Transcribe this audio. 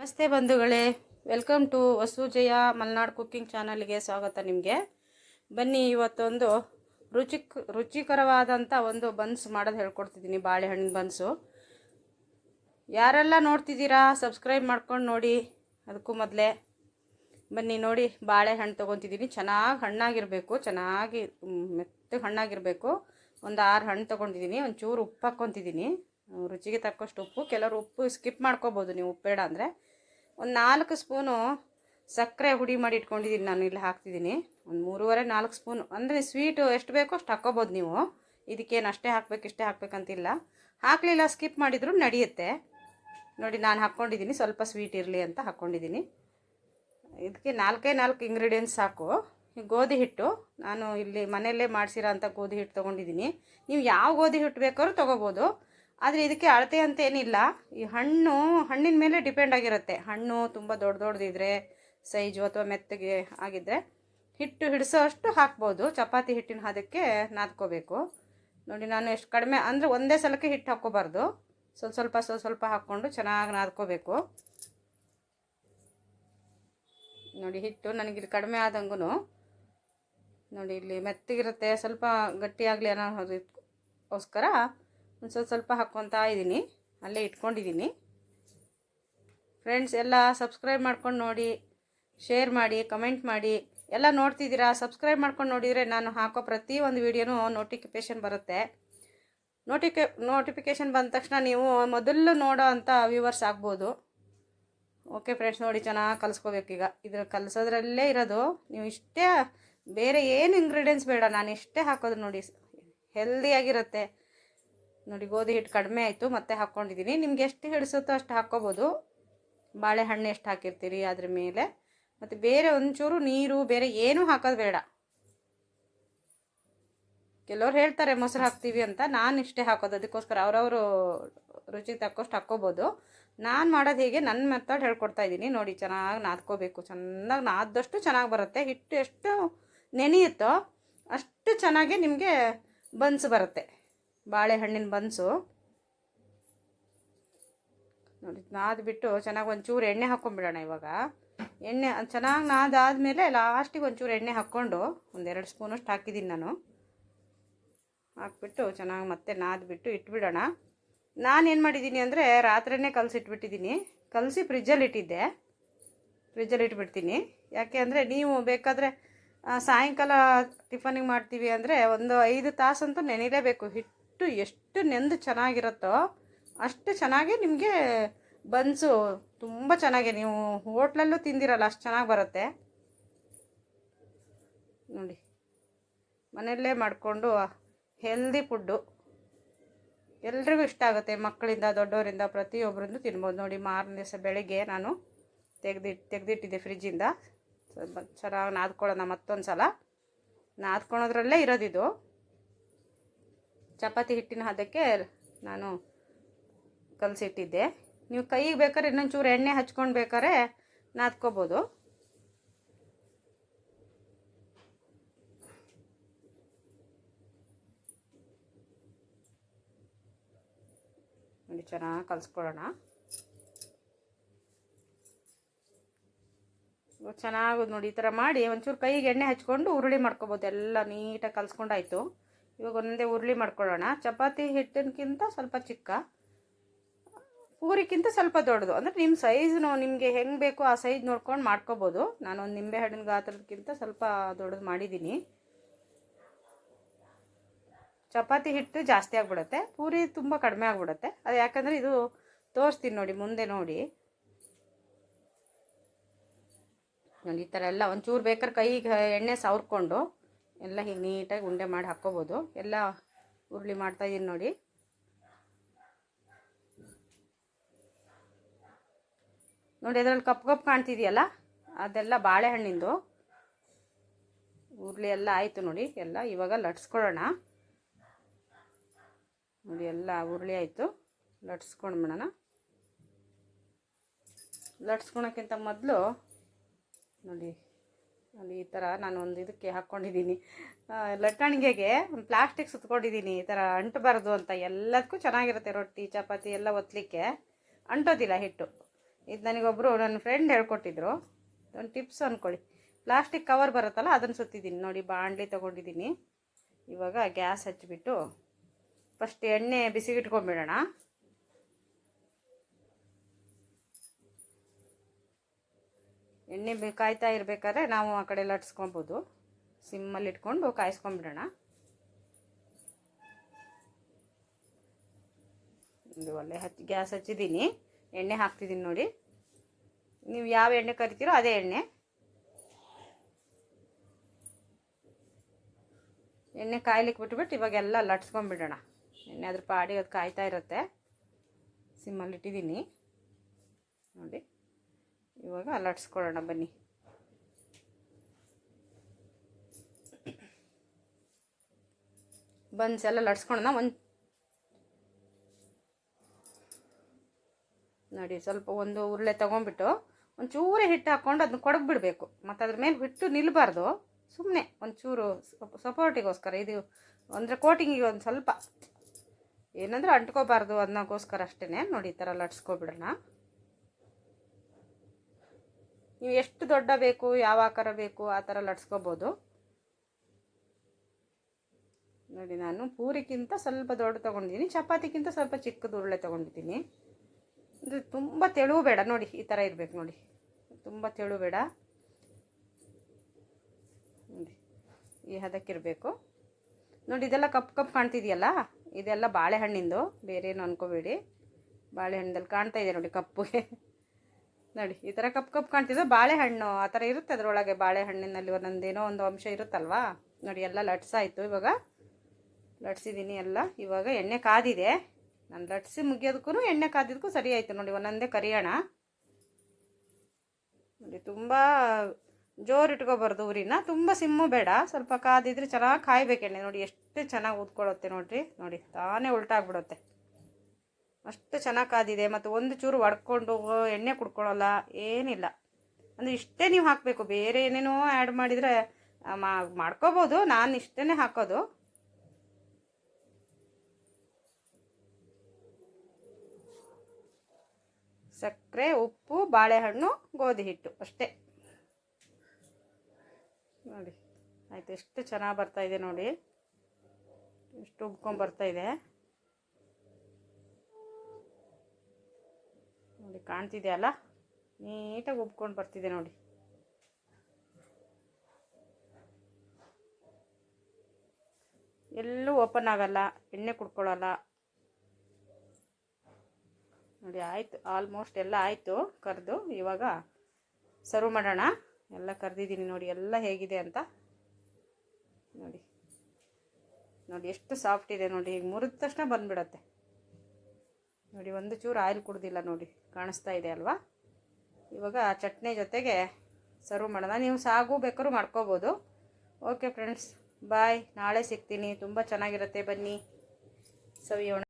ನಮಸ್ತೆ ಬಂಧುಗಳೇ, welcome to Vasujaya Malnad cooking ಚಾನಲ್ಗೆ ಸ್ವಾಗತ ನಿಮಗೆ. ಬನ್ನಿ, ಇವತ್ತೊಂದು ರುಚಿಕ್ ರುಚಿಕರವಾದಂಥ ಒಂದು ಬನ್ಸ್ ಮಾಡೋದು ಹೇಳ್ಕೊಡ್ತಿದ್ದೀನಿ ಬಾಳೆಹಣ್ಣಿನ ಬನ್ಸು. ಯಾರೆಲ್ಲ ನೋಡ್ತಿದ್ದೀರಾ, ಸಬ್ಸ್ಕ್ರೈಬ್ ಮಾಡ್ಕೊಂಡು ನೋಡಿ, ಅದಕ್ಕೂ ಮೊದಲೇ. ಬನ್ನಿ ನೋಡಿ, ಬಾಳೆಹಣ್ಣು ತೊಗೊತಿದ್ದೀನಿ ಚೆನ್ನಾಗಿ ಹಣ್ಣಾಗಿರಬೇಕು, ಚೆನ್ನಾಗಿ, ಮೆತ್ತಗೆ ಹಣ್ಣಾಗಿರಬೇಕು. ಒಂದು ಆರು ಹಣ್ಣು ತೊಗೊಂಡಿದ್ದೀನಿ ಒಂಚೂರು ಉಪ್ಪು ಹಾಕ್ಕೊತಿದ್ದೀನಿ. ರುಚಿಗೆ ತಕ್ಕಷ್ಟು ಉಪ್ಪು. ಕೆಲವರು ಉಪ್ಪು ಸ್ಕಿಪ್ ಮಾಡ್ಕೋಬೋದು ನೀವು, ಉಪ್ಪು ಬೇಡ ಅಂದರೆ. ಒಂದು ನಾಲ್ಕು ಸ್ಪೂನು ಸಕ್ಕರೆ ಹುಡಿ ಮಾಡಿ ಇಟ್ಕೊಂಡಿದ್ದೀನಿ ನಾನು, ಇಲ್ಲಿ ಹಾಕ್ತಿದ್ದೀನಿ. ಒಂದು ಮೂರುವರೆ, ನಾಲ್ಕು ಸ್ಪೂನು. ಅಂದರೆ ಸ್ವೀಟು ಎಷ್ಟು ಬೇಕೋ ಅಷ್ಟು ಹಾಕ್ಕೋಬೋದು ನೀವು. ಇದಕ್ಕೇನು ಅಷ್ಟೇ ಹಾಕ್ಬೇಕು, ಇಷ್ಟೇ ಹಾಕ್ಬೇಕಂತಿಲ್ಲ. ಹಾಕಲಿಲ್ಲ ಸ್ಕಿಪ್ ಮಾಡಿದರೂ ನಡೆಯುತ್ತೆ. ನೋಡಿ, ನಾನು ಹಾಕ್ಕೊಂಡಿದ್ದೀನಿ. ಸ್ವಲ್ಪ ಸ್ವೀಟ್ ಇರಲಿ ಅಂತ ಹಾಕ್ಕೊಂಡಿದ್ದೀನಿ. ಇದಕ್ಕೆ ನಾಲ್ಕೇ ನಾಲ್ಕು ಇಂಗ್ರೀಡಿಯೆಂಟ್ಸ್ ಸಾಕು. ಗೋಧಿ ಹಿಟ್ಟು. ನಾನು ಇಲ್ಲಿ ಮನೆಯಲ್ಲೇ ಮಾಡಿಸಿರೋ ಅಂಥ ಗೋಧಿ ಹಿಟ್ಟು ತೊಗೊಂಡಿದ್ದೀನಿ. ನೀವು ಯಾವ ಗೋಧಿ ಹಿಟ್ಟು ಬೇಕಾದ್ರೂ ತೊಗೋಬೋದು. ಆದರೆ ಇದಕ್ಕೆ ಅಳತೆ ಅಂತ ಏನಿಲ್ಲ. ಈ ಹಣ್ಣು ಹಣ್ಣಿನ ಮೇಲೆ ಡಿಪೆಂಡ್ ಆಗಿರುತ್ತೆ. ಹಣ್ಣು ತುಂಬ ದೊಡ್ಡ ದೊಡ್ಡದಿದ್ರೆ, ಸೈಜು ಅಥವಾ ಮೆತ್ತಗೆ ಆಗಿದ್ದರೆ ಹಿಟ್ಟು ಹಿಡಿಸೋ ಅಷ್ಟು ಹಾಕ್ಬೋದು. ಚಪಾತಿ ಹಿಟ್ಟಿನ ಹದಕ್ಕೆ ನಾದ್ಕೋಬೇಕು. ನೋಡಿ, ನಾನು ಎಷ್ಟು ಕಡಿಮೆ ಅಂದರೆ ಒಂದೇ ಸಲಕ್ಕೆ ಹಿಟ್ಟು ಹಾಕ್ಕೋಬಾರ್ದು. ಸ್ವಲ್ಪ ಸ್ವಲ್ಪ ಸ್ವಲ್ಪ ಸ್ವಲ್ಪ ಹಾಕ್ಕೊಂಡು ಚೆನ್ನಾಗಿ ನಾದ್ಕೋಬೇಕು. ನೋಡಿ, ಹಿಟ್ಟು ನನಗಿಲ್ಲಿ ಕಡಿಮೆ ಆದಂಗೂ ನೋಡಿ ಇಲ್ಲಿ ಮೆತ್ತಗಿರುತ್ತೆ, ಸ್ವಲ್ಪ ಗಟ್ಟಿಯಾಗಲಿ ಅನ್ನೋದಕ್ಕೋಸ್ಕರ ಒಂದು ಸ್ವಲ್ಪ ಸ್ವಲ್ಪ ಹಾಕ್ಕೊತಾ ಇದ್ದೀನಿ ಅಲ್ಲೇ ಇಟ್ಕೊಂಡಿದ್ದೀನಿ ಫ್ರೆಂಡ್ಸ್ ಎಲ್ಲ ಸಬ್ಸ್ಕ್ರೈಬ್ ಮಾಡ್ಕೊಂಡು ನೋಡಿ ಶೇರ್ ಮಾಡಿ ಕಮೆಂಟ್ ಮಾಡಿ. ಎಲ್ಲ ನೋಡ್ತಿದ್ದೀರಾ ಸಬ್ಸ್ಕ್ರೈಬ್ ಮಾಡ್ಕೊಂಡು ನೋಡಿದರೆ ನಾನು ಹಾಕೋ ಪ್ರತಿ ಒಂದು ವೀಡಿಯೋನೂ ನೋಟಿಫಿಕೇಷನ್ ಬರುತ್ತೆ. ನೋಟಿಫಿಕೇ ನೋಟಿಫಿಕೇಷನ್ ಬಂದ ತಕ್ಷಣ ನೀವು ಮೊದಲು ನೋಡೋ ಅಂಥ ವ್ಯೂವರ್ಸ್ ಆಗ್ಬೋದು. ಓಕೆ ಫ್ರೆಂಡ್ಸ್ ನೋಡಿ ಚೆನ್ನಾಗಿ ಕಲಿಸ್ಕೋಬೇಕೀಗ. ಇದ್ರ ಕಲಿಸೋದ್ರಲ್ಲೇ ಇರೋದು. ನೀವು ಇಷ್ಟೇ ಬೇರೆ ಏನು ಇಂಗ್ರೀಡಿಯೆಂಟ್ಸ್ ಬೇಡ, ನಾನು ಇಷ್ಟೇ ಹಾಕೋದು ನೋಡಿ ಹೆಲ್ದಿಯಾಗಿರುತ್ತೆ ನೋಡಿ, ಗೋಧಿ ಹಿಟ್ಟು ಕಡಿಮೆ ಆಯಿತು, ಮತ್ತೆ ಹಾಕ್ಕೊಂಡಿದ್ದೀನಿ ನಿಮ್ಗೆ ಎಷ್ಟು ಹಿಡಿಸುತ್ತೋ ಅಷ್ಟು ಹಾಕ್ಕೋಬೋದು. ಬಾಳೆಹಣ್ಣು ಎಷ್ಟು ಹಾಕಿರ್ತೀರಿ ಅದ್ರ ಮೇಲೆ. ಮತ್ತು ಬೇರೆ ಒಂಚೂರು ನೀರು, ಬೇರೆ ಏನೂ ಹಾಕೋದು ಬೇಡ. ಕೆಲವ್ರು ಹೇಳ್ತಾರೆ, ಮೊಸರು ಹಾಕ್ತೀವಿ ಅಂತ. ನಾನು ಇಷ್ಟೇ ಹಾಕೋದು, ಅದಕ್ಕೋಸ್ಕರ ಅವರವರು ರುಚಿ ತಕ್ಕಷ್ಟು ಹಾಕ್ಕೋಬೋದು. ನಾನು ಮಾಡೋದು ಹೇಗೆ ನನ್ನ ಮೆಥಡ್ ಹೇಳ್ಕೊಡ್ತಾ ಇದ್ದೀನಿ ನೋಡಿ, ಚೆನ್ನಾಗಿ ನಾದ್ಕೋಬೇಕು. ಚೆನ್ನಾಗಿ ನಾದಷ್ಟು ಚೆನ್ನಾಗಿ ಬರುತ್ತೆ. ಹಿಟ್ಟು ಎಷ್ಟು ನೆನೆಯುತ್ತೋ ಅಷ್ಟು ಚೆನ್ನಾಗಿ ನಿಮಗೆ ಬನ್ಸ್ ಬರುತ್ತೆ. ಬಾಳೆಹಣ್ಣಿನ ಬನ್ಸು. ನೋಡಿ, ನಾದ್ಬಿಟ್ಟು ಚೆನ್ನಾಗಿ ಒಂಚೂರು ಎಣ್ಣೆ ಹಾಕ್ಕೊಂಡ್ಬಿಡೋಣ ಇವಾಗ. ಎಣ್ಣೆ ಚೆನ್ನಾಗಿ ನಾದಾದಮೇಲೆ ಲಾಸ್ಟಿಗೆ ಒಂಚೂರು ಎಣ್ಣೆ ಹಾಕ್ಕೊಂಡು ಒಂದೆರಡು ಸ್ಪೂನಷ್ಟು ಹಾಕಿದ್ದೀನಿ ನಾನು. ಹಾಕ್ಬಿಟ್ಟು ಚೆನ್ನಾಗಿ ಮತ್ತೆ ನಾದ್ಬಿಟ್ಟು ಇಟ್ಬಿಡೋಣ. ನಾನೇನು ಮಾಡಿದ್ದೀನಿ ಅಂದರೆ ರಾತ್ರಿಯೇ ಕಲಸಿಟ್ಬಿಟ್ಟಿದ್ದೀನಿ ಕಲಸಿ ಫ್ರಿಜ್ಜಲ್ಲಿ ಇಟ್ಟಿದ್ದೆ. ಫ್ರಿಜ್ಜಲ್ಲಿ ಇಟ್ಬಿಡ್ತೀನಿ. ಯಾಕೆ ಅಂದರೆ ನೀವು ಬೇಕಾದರೆ ಸಾಯಂಕಾಲ ಟಿಫನಿಗೆ ಮಾಡ್ತೀವಿ ಅಂದರೆ ಒಂದು ಐದು ತಾಸಂತೂ ನೆನೆಯಲೇಬೇಕು ಹಿಟ್ಟು ಎಷ್ಟು ನೆಂದು ಚೆನ್ನಾಗಿರುತ್ತೋ ಅಷ್ಟು ಚೆನ್ನಾಗಿ ನಿಮಗೆ ಬನ್ಸು. ತುಂಬ ಚೆನ್ನಾಗಿ. ನೀವು ಹೋಟ್ಲಲ್ಲೂ ತಿಂದಿರಲ್ಲ, ಅಷ್ಟು ಚೆನ್ನಾಗಿ ಬರುತ್ತೆ. ನೋಡಿ, ಮನೆಯಲ್ಲೇ ಮಾಡಿಕೊಂಡು ಹೆಲ್ದಿ ಫುಡ್ಡು ಎಲ್ರಿಗೂ ಇಷ್ಟ ಆಗುತ್ತೆ. ಮಕ್ಕಳಿಂದ, ದೊಡ್ಡವರಿಂದ, ಪ್ರತಿಯೊಬ್ಬರಿಂದ ತಿನ್ಬೋದು. ನೋಡಿ, ಮಾರನೇ ದಿವಸ ಬೆಳಿಗ್ಗೆ ನಾನು ತೆಗೆದಿಟ್ಟು ತೆಗೆದಿಟ್ಟಿದ್ದೆ ಫ್ರಿಜ್ಜಿಂದ ಚೆನ್ನಾಗಿ ನಾದ್ಕೊಳ್ಳೋಣ ಮತ್ತೊಂದು ಸಲ ನಾದ್ಕೊಳೋದ್ರಲ್ಲೇ ಇರೋದಿದು. ಚಪಾತಿ ಹಿಟ್ಟಿನ ಹದಕ್ಕೆ ನಾನು ಕಲಸಿಟ್ಟಿದ್ದೆ. ನೀವು ಕೈಗೆ ಬೇಕಾದ್ರೆ ಇನ್ನೊಂಚೂರು ಎಣ್ಣೆ ಹಚ್ಕೊಂಡು ಬೇಕಾದ್ರೆ ನಾದ್ಕೋಬೋದು. ನೋಡಿ, ಚೆನ್ನಾಗಿ ಕಲಿಸ್ಕೊಳ್ಳೋಣ. ಚೆನ್ನಾಗಿ ನೋಡಿ, ಈ ಥರ ಮಾಡಿ ಒಂಚೂರು ಕೈಗೆ ಎಣ್ಣೆ ಹಚ್ಕೊಂಡು ಉರುಳಿ ಮಾಡ್ಕೊಬೋದು. ಎಲ್ಲ ನೀಟಾಗಿ ಕಲಿಸ್ಕೊಂಡಾಯ್ತು. ಇವಾಗ ಒಂದೇ ಉರುಳಿ ಮಾಡ್ಕೊಳ್ಳೋಣ. ಚಪಾತಿ ಹಿಟ್ಟಿನಕ್ಕಿಂತ ಸ್ವಲ್ಪ ಚಿಕ್ಕ, ಪೂರಿಕ್ಕಿಂತ ಸ್ವಲ್ಪ ದೊಡ್ಡದು. ಅಂದರೆ ನಿಮ್ಮ ಸೈಜ್ನು ನಿಮಗೆ ಹೆಂಗೆ ಬೇಕೋ ಆ ಸೈಜ್ ನೋಡ್ಕೊಂಡು ಮಾಡ್ಕೋಬೋದು. ಒಂದು ನಿಂಬೆ ಹಣ್ಣಿನ ಗಾತ್ರದಕ್ಕಿಂತ ಸ್ವಲ್ಪ ದೊಡ್ಡದು ಮಾಡಿದ್ದೀನಿ ಚಪಾತಿ ಹಿಟ್ಟು ಜಾಸ್ತಿ ಆಗಿಬಿಡುತ್ತೆ. ಪೂರಿ ತುಂಬ ಕಡಿಮೆ ಆಗಿಬಿಡುತ್ತೆ. ಅದು ಯಾಕಂದರೆ ಇದು ತೋರಿಸ್ತೀನಿ ನೋಡಿ, ಮುಂದೆ ನೋಡಿ. ಈ ಥರ ಎಲ್ಲ ಒಂಚೂರು ಬೇಕಾದ್ರೆ ಕೈಗೆ ಎಣ್ಣೆ ಸವರ್ಕೊಂಡು ಎಲ್ಲ ಹೀಗೆ ನೀಟಾಗಿ ಉಂಡೆ ಮಾಡಿ ಹಾಕ್ಕೋಬೋದು. ಎಲ್ಲ ಉರುಳಿ ಮಾಡ್ತಾಯಿದ್ದೀನಿ ನೋಡಿ. ನೋಡಿ, ಅದರಲ್ಲಿ ಕಪ್ಪು ಕಪ್ಪು ಕಾಣ್ತಿದೆಯಲ್ಲ? ಅದೆಲ್ಲ ಬಾಳೆಹಣ್ಣಿಂದು. ಉರುಳಿ ಎಲ್ಲ ಆಯಿತು ನೋಡಿ. ಎಲ್ಲ ಇವಾಗ ಲಟ್ಸ್ಕೊಳ್ಳೋಣ. ನೋಡಿ, ಎಲ್ಲ ಉರುಳಿ ಆಯಿತು. ಲಟ್ಸ್ಕೊಂಡ್ಬಿಡೋಣ. ಲಟ್ಸ್ಕೊಳಕ್ಕಿಂತ ಮೊದಲು ನೋಡಿ ನೋಡಿ, ಈ ಥರ ನಾನು ಒಂದು ಇದಕ್ಕೆ ಹಾಕ್ಕೊಂಡಿದ್ದೀನಿ ಲಟ್ಟಣಿಗೆಗೆ ಒಂದು ಪ್ಲಾಸ್ಟಿಕ್ ಸುತ್ಕೊಂಡಿದ್ದೀನಿ, ಈ ಥರ ಅಂಟಬಾರ್ದು ಅಂತ. ಎಲ್ಲದಕ್ಕೂ ಚೆನ್ನಾಗಿರುತ್ತೆ ರೊಟ್ಟಿ, ಚಪಾತಿ ಎಲ್ಲ ಒತ್ತಲಿಕ್ಕೆ ಅಂಟೋದಿಲ್ಲ ಹಿಟ್ಟು. ಇದು ನನಗೊಬ್ಬರು ನನ್ನ ಫ್ರೆಂಡ್ ಹೇಳ್ಕೊಟ್ಟಿದ್ರು. ಒಂದು ಟಿಪ್ಸ್ ಅಂದ್ಕೊಳ್ಳಿ ಪ್ಲಾಸ್ಟಿಕ್ ಕವರ್ ಬರುತ್ತಲ್ಲ ಅದನ್ನು ಸುತ್ತಿದ್ದೀನಿ. ನೋಡಿ ಬಾಣಲಿ ತೊಗೊಂಡಿದ್ದೀನಿ. ಇವಾಗ ಗ್ಯಾಸ್ ಹಚ್ಚಿಬಿಟ್ಟು ಫಸ್ಟ್ ಎಣ್ಣೆ ಬಿಸಿಗಿಟ್ಕೊಂಡ್ಬಿಡೋಣ. ಎಣ್ಣೆ ಕಾಯ್ತಾ ಇರಬೇಕಾದ್ರೆ ನಾವು ಆ ಕಡೆ ಲಟ್ಸ್ಕೊಬೋದು. ಸಿಮ್ಮಲ್ಲಿ ಇಟ್ಕೊಂಡು ಕಾಯಿಸ್ಕೊಂಬಿಡೋಣ. ಒಂದು ಒಳ್ಳೆ ಹಚ್ಚಿ ಗ್ಯಾಸ್ ಹಚ್ಚಿದ್ದೀನಿ. ಎಣ್ಣೆ ಹಾಕ್ತಿದ್ದೀನಿ ನೋಡಿ. ನೀವು ಯಾವ ಎಣ್ಣೆ ಕರಿತೀರೋ ಅದೇ ಎಣ್ಣೆ. ಎಣ್ಣೆ ಕಾಯ್ಲಿಕ್ಕೆ ಬಿಟ್ಬಿಟ್ಟು ಇವಾಗೆಲ್ಲ ಲಟ್ಸ್ಕೊಂಬಿಡೋಣ. ಎಣ್ಣೆ ಅದ್ರ ಪಾಡಿ, ಅದು ಕಾಯ್ತಾ ಇರುತ್ತೆ. ಸಿಮ್ಮಲ್ಲಿ ಇಟ್ಟಿದ್ದೀನಿ. ನೋಡಿ. ಇವಾಗ ಅಲಟ್ಸ್ಕೊಳ್ಳೋಣ ಬನ್ನಿ. ಬನ್ಸ್ ಎಲ್ಲ ಲಟ್ಸ್ಕೊಳ್ಳೋಣ ಒಂದು ನೋಡಿ, ಸ್ವಲ್ಪ ಒಂದು ಉರುಳೆ ತೊಗೊಂಬಿಟ್ಟು ಒಂಚೂರೇ ಹಿಟ್ಟು ಹಾಕ್ಕೊಂಡು ಅದನ್ನ ಕೊಡಗ್ಬಿಡ್ಬೇಕು. ಮತ್ತು ಅದ್ರ ಮೇಲೆ ಹಿಟ್ಟು ನಿಲ್ಲಬಾರ್ದು ಸುಮ್ಮನೆ ಒಂಚೂರು ಸಪೋರ್ಟಿಗೋಸ್ಕರ, ಇದು ಅಂದರೆ ಕೋಟಿಂಗಿಗೆ ಒಂದು ಸ್ವಲ್ಪ. ಏನಂದ್ರೆ ಅಂಟ್ಕೋಬಾರ್ದು ಅದನ್ನಗೋಸ್ಕರ ಅಷ್ಟೇ ನೋಡಿ, ಈ ಥರ ಲಟ್ಸ್ಕೊಬಿಡೋಣ ನೀವು ಎಷ್ಟು ದೊಡ್ಡ ಬೇಕು, ಯಾವ ಆಕಾರ ಬೇಕು, ಆ ಥರ ಲಟ್ಸ್ಕೋಬೋದು. ನೋಡಿ, ನಾನು ಪೂರಿಗಿಂತ ಸ್ವಲ್ಪ ದೊಡ್ಡ ತೊಗೊಂಡಿದ್ದೀನಿ. ಚಪಾತಿಗಿಂತ ಸ್ವಲ್ಪ ಚಿಕ್ಕದು ಉರುಳೆ ತೊಗೊಂಡಿದ್ದೀನಿ. ಇದು ತುಂಬ ತೆಳುವು ಬೇಡ. ನೋಡಿ, ಈ ಥರ ಇರಬೇಕು ನೋಡಿ. ತುಂಬ ತೆಳು ಬೇಡ. ನೋಡಿ, ಈ ಹದಕ್ಕಿರಬೇಕು. ನೋಡಿ, ಇದೆಲ್ಲ ಕಪ್ ಕಪ್ ಕಾಣ್ತಿದೆಯಲ್ಲ? ಇದೆಲ್ಲ ಬಾಳೆಹಣ್ಣಿಂದು. ಬೇರೆ ಏನು ಅನ್ಕೋಬೇಡಿ. ಬಾಳೆಹಣ್ಣಲ್ಲಿ ಕಾಣ್ತಾ ಇದೆ ನೋಡಿ ಕಪ್ಪುಗೆ. ನೋಡಿ, ಈ ಥರ ಕಪ್ ಕಪ್ ಕಾಣ್ತಿದ್ದು ಬಾಳೆಹಣ್ಣು ಆ ಥರ ಇರುತ್ತೆ ಅದರೊಳಗೆ ಬಾಳೆಹಣ್ಣಿನಲ್ಲಿ ಒಂದೊಂದೇನೋ ಒಂದು ಅಂಶ ಇರುತ್ತಲ್ವಾ? ನೋಡಿ, ಎಲ್ಲ ಲಟ್ಸಾಯಿತು ಇವಾಗ. ಲಟ್ಸಿದ್ದೀನಿ ಎಲ್ಲ. ಇವಾಗ ಎಣ್ಣೆ ಕಾದಿದೆ. ನಾನು ಲಟ್ಸಿ ಮುಗಿಯೋದಕ್ಕೂ ಎಣ್ಣೆ ಕಾದಿದ್ದಕ್ಕೂ ಸರಿ ಆಯಿತು. ನೋಡಿ, ಒಂದೊಂದೇ ಕರಿಯೋಣ. ನೋಡಿ, ತುಂಬ ಜೋರು ಇಟ್ಕೋಬಾರ್ದು ಊರಿನ ತುಂಬ ಸಿಮ್ಮು ಬೇಡ. ಸ್ವಲ್ಪ ಕಾದಿದ್ರೆ ಚೆನ್ನಾಗಿ ಕಾಯ್ಬೇಕು ನೋಡಿ, ಎಷ್ಟು ಚೆನ್ನಾಗಿ ಊದ್ಕೊಳ್ಳುತ್ತೆ ನೋಡಿರಿ. ನೋಡಿ, ತಾನೇ ಉಲ್ಟಾಗ್ಬಿಡುತ್ತೆ. ಅಷ್ಟು ಚೆನ್ನಾಗಿ ಕಾದಿದೆ, ಮತ್ತು ಒಂದು ಚೂರು ಒಡ್ಕೊಂಡು ಎಣ್ಣೆ ಕುಡ್ಕೊಳ್ಳೋಲ್ಲ, ಏನಿಲ್ಲ. ಅಂದರೆ ಇಷ್ಟೇ ನೀವು ಹಾಕಬೇಕು, ಬೇರೆ ಏನೇನೋ ಆ್ಯಡ್ ಮಾಡಿದರೆ ಮಾಡ್ಕೋಬೋದು, ನಾನು ಇಷ್ಟೇ ಹಾಕೋದು. ಸಕ್ಕರೆ, ಉಪ್ಪು, ಬಾಳೆಹಣ್ಣು, ಗೋಧಿ ಹಿಟ್ಟು, ಅಷ್ಟೇ. ನೋಡಿ, ಆಯಿತು, ಎಷ್ಟು ಚೆನ್ನಾಗಿ ಬರ್ತಾ ಇದೆ ನೋಡಿ. ಎಷ್ಟು ಉಬ್ಕೊಂಡು ಬರ್ತಾ ಇದೆ ಕಾಣ್ತಿದೆ ಅಲ್ಲ? ನೀಟಾಗಿ ಉಬ್ಕೊಂಡು ಬರ್ತಿದೆ ನೋಡಿ. ಎಲ್ಲೂ ಓಪನ್ ಆಗಲ್ಲ, ಎಣ್ಣೆ ಕುಡ್ಕೊಳ್ಳಲ್ಲ. ನೋಡಿ ಆಯಿತು, ಆಲ್ಮೋಸ್ಟ್ ಎಲ್ಲ ಆಯಿತು ಕರೆದು. ಇವಾಗ ಸರ್ವ್ ಮಾಡೋಣ. ಎಲ್ಲ ಕರೆದಿದ್ದೀನಿ ನೋಡಿ, ಎಲ್ಲ ಹೇಗಿದೆ ಅಂತ. ನೋಡಿ ನೋಡಿ ಎಷ್ಟು ಸಾಫ್ಟ್ ಇದೆ ನೋಡಿ, ಈಗ ಮುರಿದ ತಕ್ಷಣ ಬಂದುಬಿಡತ್ತೆ. ನೋಡಿ, ಒಂದು ಚೂರು ಆಯಿಲ್ ಕುಡ್ದಿಲ್ಲ ನೋಡಿ, ಕಾಣಿಸ್ತಾ ಇದೆ ಅಲ್ವಾ? ಇವಾಗ ಚಟ್ನಿ ಜೊತೆಗೆ ಸರ್ವ್ ಮಾಡೋಣ. ನೀವು ಸಾಗು ಬೇಕಾದ್ರೂ ಮಾಡ್ಕೋಬೋದು. ಓಕೆ ಫ್ರೆಂಡ್ಸ್ ಬಾಯ್ ನಾಳೆ ಸಿಗ್ತೀನಿ. ತುಂಬ ಚೆನ್ನಾಗಿರುತ್ತೆ. ಬನ್ನಿ. ಸವಿಯೋಣ.